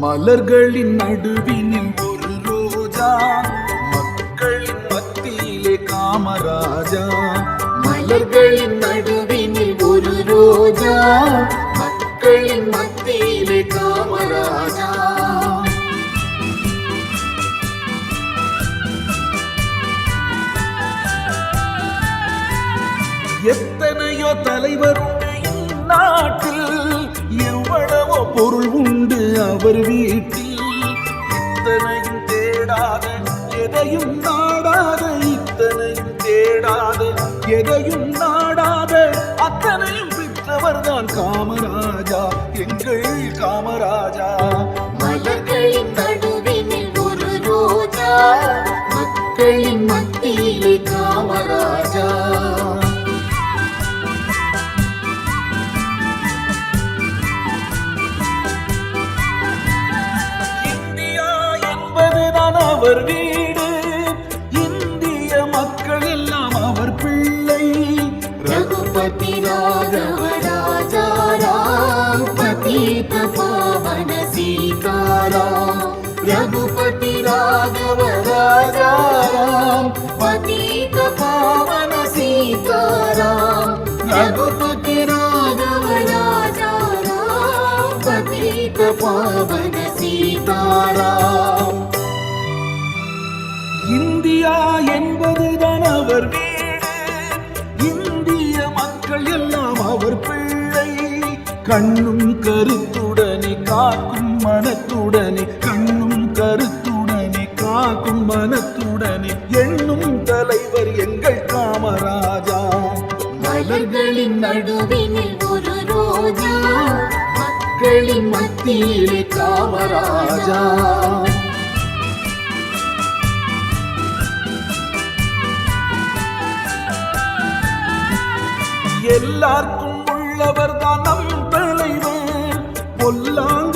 மலர்களின் நடுவினில் ஒரு ரோஜா மக்களின் மத்தியிலே காமராஜா. மலர்களின் நடுவினில் ஒரு ரோஜா மக்களின் மத்தியிலே காமராஜா. எத்தனையோ தலைவர் நாட்டில் பொருள் உண்டு அவர் வீட்டில். இத்தனையும் தேடாத எதையும் நாடாத இத்தனையும் தேடாத எதையும் நாடாத அத்தனையும் பெற்றவர் தான் காமராஜா எங்கள் காமராஜா. பாவன சீதாராம் இந்தியா என்பதுதான் அவர் வீடு. இந்திய மக்கள் எல்லாம் அவர் பிள்ளை. கண்ணும் கருத்துடனே காக்கும் மனத்துடனே கண்ணும் கருத்துடனே காக்கும் மனத்துடனே எண்ணும் தலைவர் எங்கள் காமராஜா. மலர்களின் நடுவினில் ஒரு ரோஜா. மக்களின் மத்தியிலே காமராஜா. எல்லாருக்கும் உள்ளவர் தான் நம் தலைவர். பொல்லாங்கு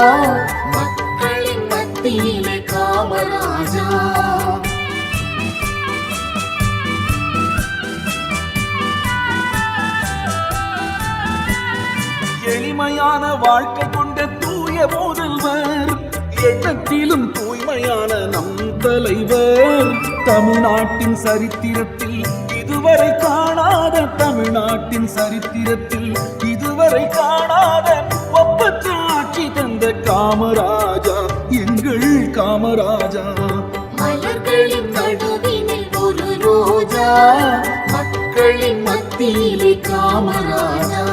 மக்களின் மத்தியிலே காமராஜா. எளிமையான வாழ்க்கை கொண்ட தூய முதல்வர் எண்ணத்திலும் தூய்மையான நம் தலைவர். தமிழ்நாட்டின் சரித்திரத்தில் இதுவரை காணாத தமிழ்நாட்டின் சரித்திரத்தில் இதுவரை காணாத ஒப்பற்ற தந்த காமராஜா எங்கள் காமராஜா. மலர்களின் நடுவினில் ஒரு ரோஜா மக்களின் மத்தியிலே காமராஜா.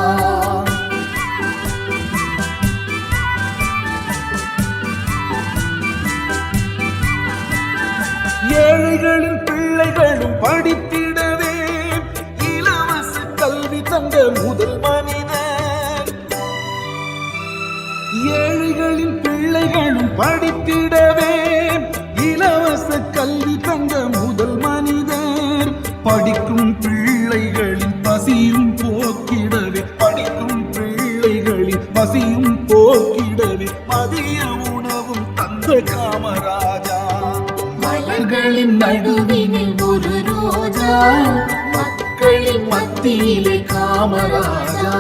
ஏழைகளின் பிள்ளைகளும் படித்திடவே இலவச கல்வி தந்த முதல் மதிய உணவும் தந்த காமராஜா. மலர்களின் நடுவினில் ஒரு ரோஜா மக்களின் மத்தியிலே காமராஜா.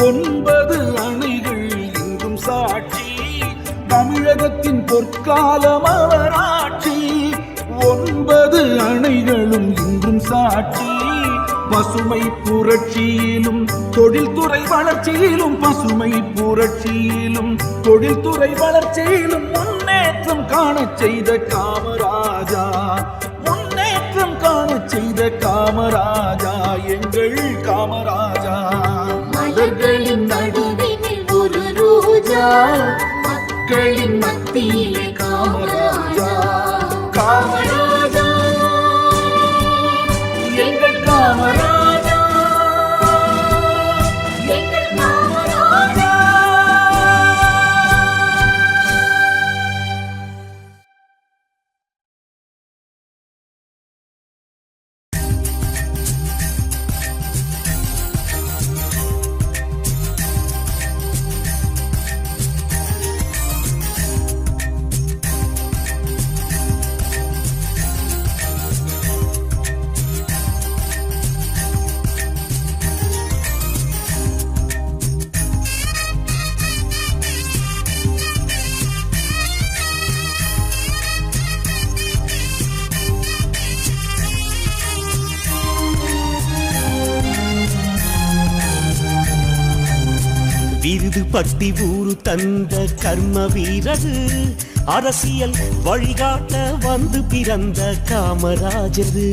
ஒன்பது தமிழகத்தின் பொற்காலம் அவராட்சி. ஒன்பது அணைகளும் இன்றும் சாட்சி. பசுமை புரட்சியிலும் தொழில்துறை வளர்ச்சியிலும் பசுமை புரட்சியிலும் தொழில்துறை வளர்ச்சியிலும் முன்னேற்றம் காண செய்த காமராஜா. முன்னேற்றம் காண செய்த காமராஜா. எங்கள் காமராஜா பட்டி ஊரு தந்த கர்ம வீரரு. அரசியல் வழிகாட்ட வந்து பிறந்த காமராஜரு.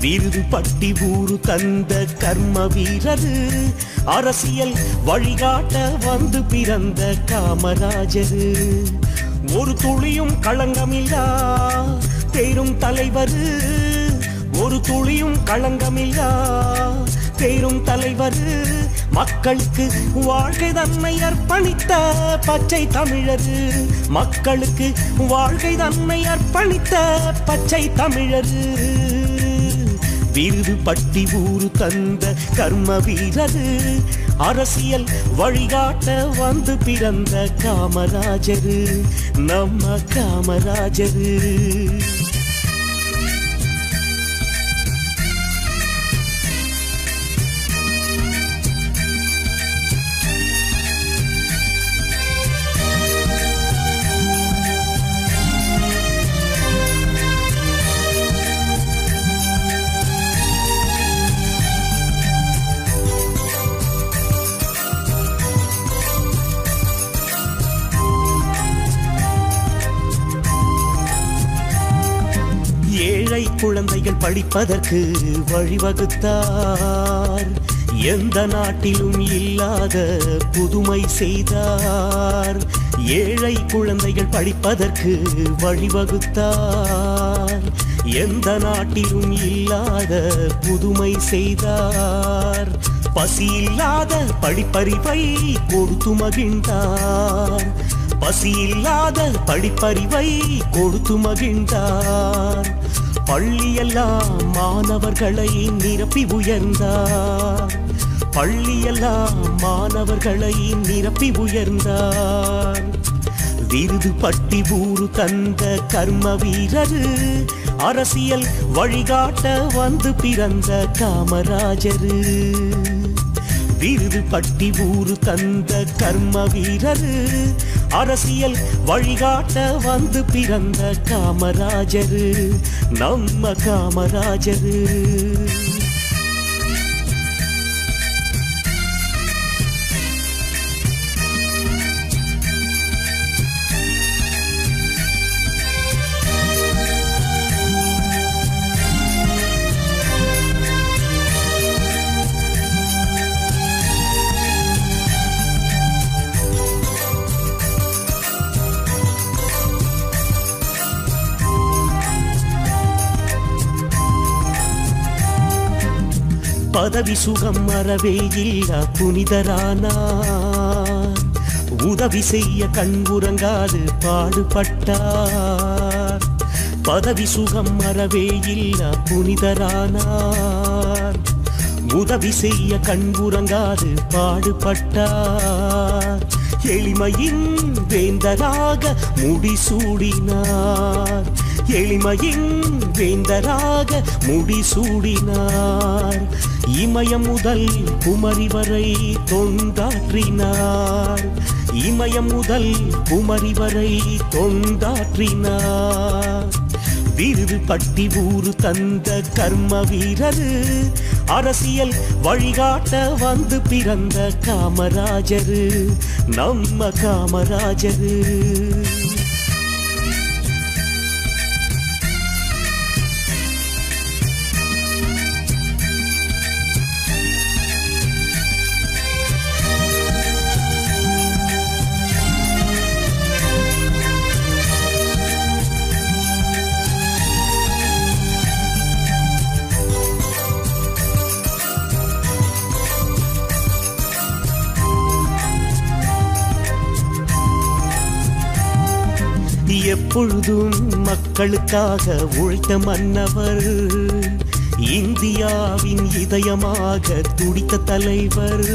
விருது பட்டி ஊரு தந்த கர்ம வீரரு. அரசியல் வழிகாட்ட வந்து பிறந்த காமராஜரு. ஒரு துளியும் களங்கமில்லா தேரும் தலைவரு. ஒரு துளியும் களங்கமில்லா பேரும் தலைவர் மக்களுக்கு வாழ்க்கை தன்னை அர்ப்பணித்த பச்சை தமிழர். மக்களுக்கு வாழ்க்கை தன்னை அர்ப்பணித்த பச்சை தமிழர். விருது பட்டி ஊரு தந்த கர்ம வீரர். அரசியல் வழிகாட்ட வந்து பிறந்த காமராஜர். நம்ம காமராஜரு. குழந்தைகள் படிப்பதற்கு வழிவகுத்தார். எந்த நாட்டிலும் இல்லாத புதுமை செய்தார். ஏழை குழந்தைகள் படிப்பதற்கு வழிவகுத்தார். எந்த நாட்டிலும் இல்லாத புதுமை செய்தார். பசி இல்லாத படிப்பறிவை கொடுத்து மகிழ்ந்தார். பசி இல்லாத படிப்பறிவை கொடுத்து மகிழ்ந்தார். பள்ளியெல்லாம் மாணவர்களை நிரப்பி உயர்ந்தார். பள்ளியெல்லாம் மாணவர்களை நிரப்பி உயர்ந்தார். விருது பட்டி ஊரு தந்த கர்ம வீரரு அரசியல் வழிகாட்ட வந்து பிறந்த காமராஜரு. விருது பட்டி ஊரு தந்த கர்ம வீரரு. அரசியல் வழிகாட்ட வந்து பிறந்த காமராஜரு. நம்ம காமராஜரு. பதவி சுகம் மறவே இல்லா புனிதரானா உதவி செய்ய கண்புறங்காது பாடுபட்டார். பதவி சுகம் மறவே இல்லா புனிதரானார் உதவி செய்ய கண்புறங்காது பாடுபட்டார். எளிமையின் வேந்தராக முடிசூடினார். எளிமையின் வேந்தராக முடிசூடினார். இமயம் முதல் குமரி வரை தொண்டாற்றினார். இமயம் முதல் குமரி வரை தொண்டாற்றினார். விருது பட்டி ஊரு தந்த கர்ம வீரரு அரசியல் வழிகாட்ட வந்து பிறந்த காமராஜரு நம்ம காமராஜரு. எப்பொழுதும் மக்களுக்காக உழைத்த மன்னவர் இந்தியாவின் இதயமாக துடித்த தலைவர்.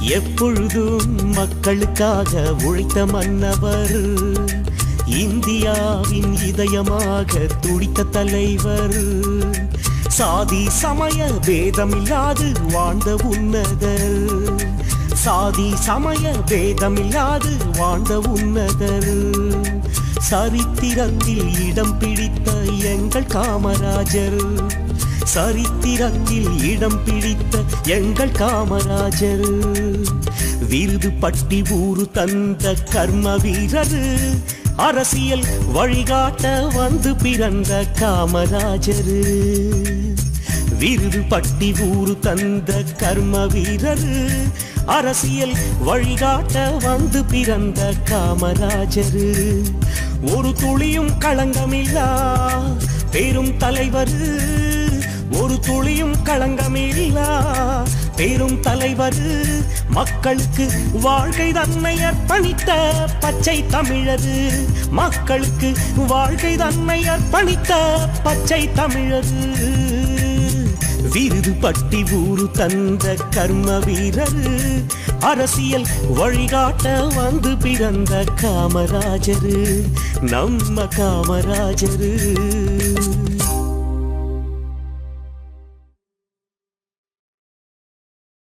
எப்பொழுதும் மக்களுக்காக உழைத்த மன்னவர் இந்தியாவின் இதயமாக துடித்த தலைவர். சாதி சமய பேதமில்லாது வாழ்ந்த உன்னதர். சாதி சமய பேதமில்லாது வாழ்ந்த உன்னதர். சரித்திரத்தில் இடம் பிடித்த எங்கள் காமராஜர். சரித்திரத்தில் இடம் பிடித்த எங்கள் காமராஜர். விருது பட்டி ஊரு தந்த கர்ம வீரர். அரசியல் வழிகாட்ட வந்து பிறந்த காமராஜர். விருது பட்டி ஊரு தந்த கர்ம வீரர். அரசியல் வழிகாட்ட வந்து பிறந்த காமராஜரு. ஒரு துளியும் களங்கமில்லா பெரும் தலைவர். ஒரு துளியும் களங்கமில்லா பெரும் தலைவர். மக்களுக்கு வாழ்க்கை தன்னை அர்ப்பணித்த பச்சை தமிழரு. மக்களுக்கு வாழ்க்கை தன்னை அர்ப்பணித்த பச்சை தமிழரு. விருது பட்டி ஊரு தந்த கர்ம வீரர். அரசியல் வழிகாட்ட வந்து பிறந்த காமராஜரு. நம்ம காமராஜரு.